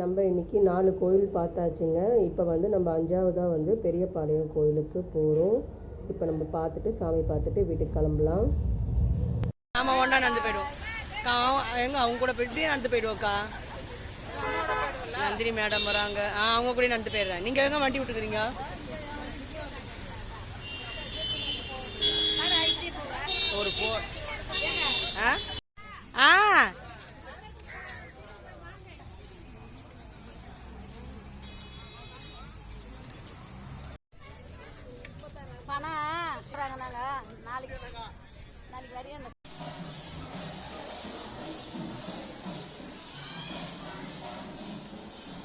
நம்ம இன்னைக்கு நாலு கோயில் பார்த்தாச்சுங்க. இப்போ வந்து நம்ம அஞ்சாவதாக வந்து பெரியபாளையம் கோயிலுக்கு போகிறோம் இப்போ நம்ம பார்த்துட்டு சாமி பார்த்துட்டு வீட்டுக்கு கிளம்பலாம். நாம் ஒன்றா நடந்து போயிடுவோம். எங்க அவங்க கூட போயிட்டு நடந்து போயிடுவோம்க்கா நந்தினி மேடம் வராங்க. ஆ அவங்க கூட நடந்து போயிடுறேன். நீங்கள் எங்கே வண்டி விட்டுக்கிறீங்க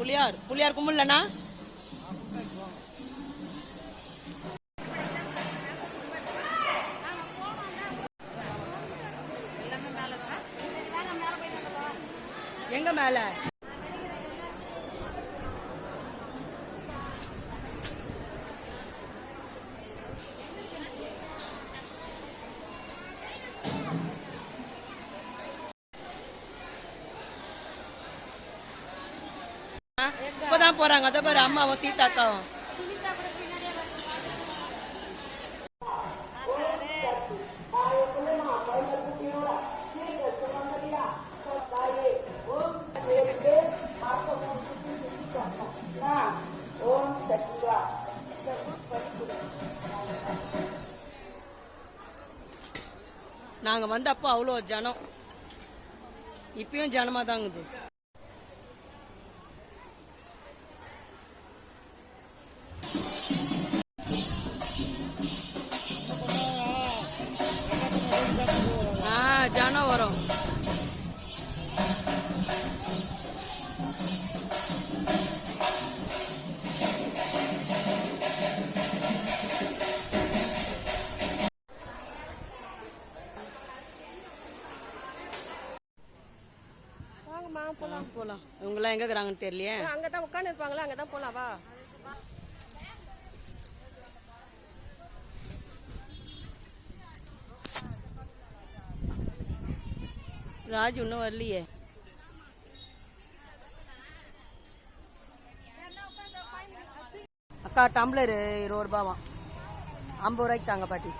புளியார். புளியார் கும்பலண்ணா எங்க மேல? போறாங்க. அதை பாரு அம்மாவும் சீதாக்காவும். நாங்க வந்தப்போ அவ்வளோ ஜனம். இப்பயும் ஜனமா தாங்குது வாங்கம்மா போலாம் போலாம். இவங்கெல்லாம் எங்க இருக்கிறாங்கன்னு தெரியலையே. அங்கே தான் உட்காந்து இருப்பாங்களா? அங்கே தான் போகலாம் வா. ராஜ் இன்னும் வரலையே. அக்கா டம்ளர் இருபது ரூபாவா ஐம்பது ரூபாய்க்கு தாங்க பாட்டி.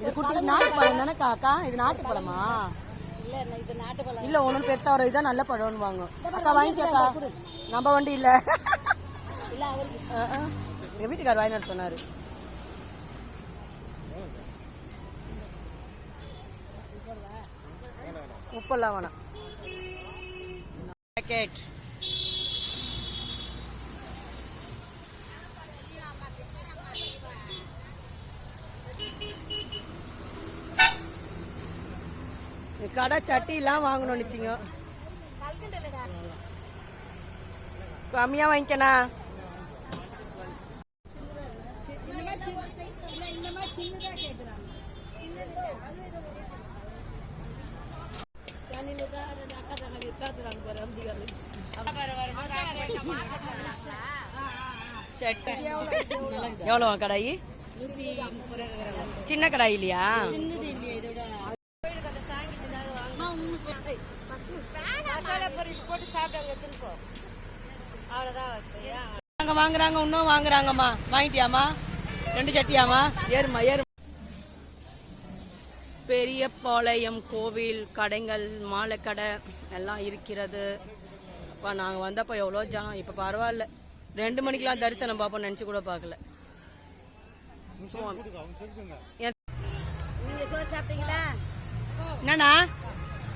இது குட்டி நாட்டு பழம் தானேக்கா அக்கா? இது நாட்டு பழமா? இல்லை இல்ல ஒன்றும் பெருசா வர இதான் நல்ல பழம்னு வாங்க அக்கா வாங்கிக்கா நம்ம வண்டி இல்ல. இல்லை அவருக்கு வீட்டுக்கார் வாங்கிட்டு சொன்னாரு. உப்பெல்லாம் வேணாம். பேக்கெட் கடை சட்டிலாம் வாங்கணும்னு வச்சுங்க கம்மியா வாங்கிக்கண்ணா. இந்த மாதிரி சின்ன கடாய் இல்லையா? எவ்வளோ கடாயி சின்ன கடாய் இல்லையா வாங்க வாங்குறாங்க இன்னும் வாங்குறாங்கம்மா. வாங்கிட்டியாம்மா? ரெண்டு சட்டியாம்மா? ஏறுமா ஏறு பெரிய பாளையம் கோவில் கடைகள் மாலை கடை எல்லாம் இருக்கிறது. அப்பா நாங்கள் வந்தப்போ எவ்வளோ ஜனம் இப்போ பரவாயில்ல. ரெண்டு மணிக்கெலாம் தரிசனம் பார்ப்போம் நினச்சி கூட பார்க்கல. என்னண்ணா?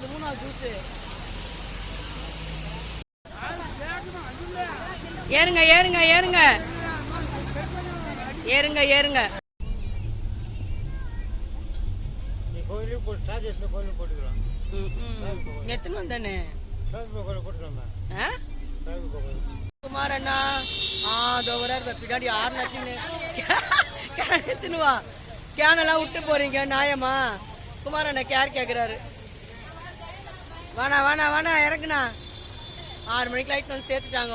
ரெண்டாவது மூணாவது ஜூஸு ஏறுங்க ஏறுங்க ஏறுங்க. ஏறுங்க ஏறுங்க. எத்தனை வந்தானே? குமார் அண்ணா ஆ? அதோ வராரு பின்னாடி ஆறு நச்சுன்னு எடுத்துன்னு வா. கேனெல்லாம் விட்டு போறீங்க நியாயமா? குமார் அண்ணா கேர் கேட்குறாரு வேணா வேணா வேணா இறங்குண்ணா. ஆறு மணிக்கு லைட் வந்து சேர்த்துட்டாங்க.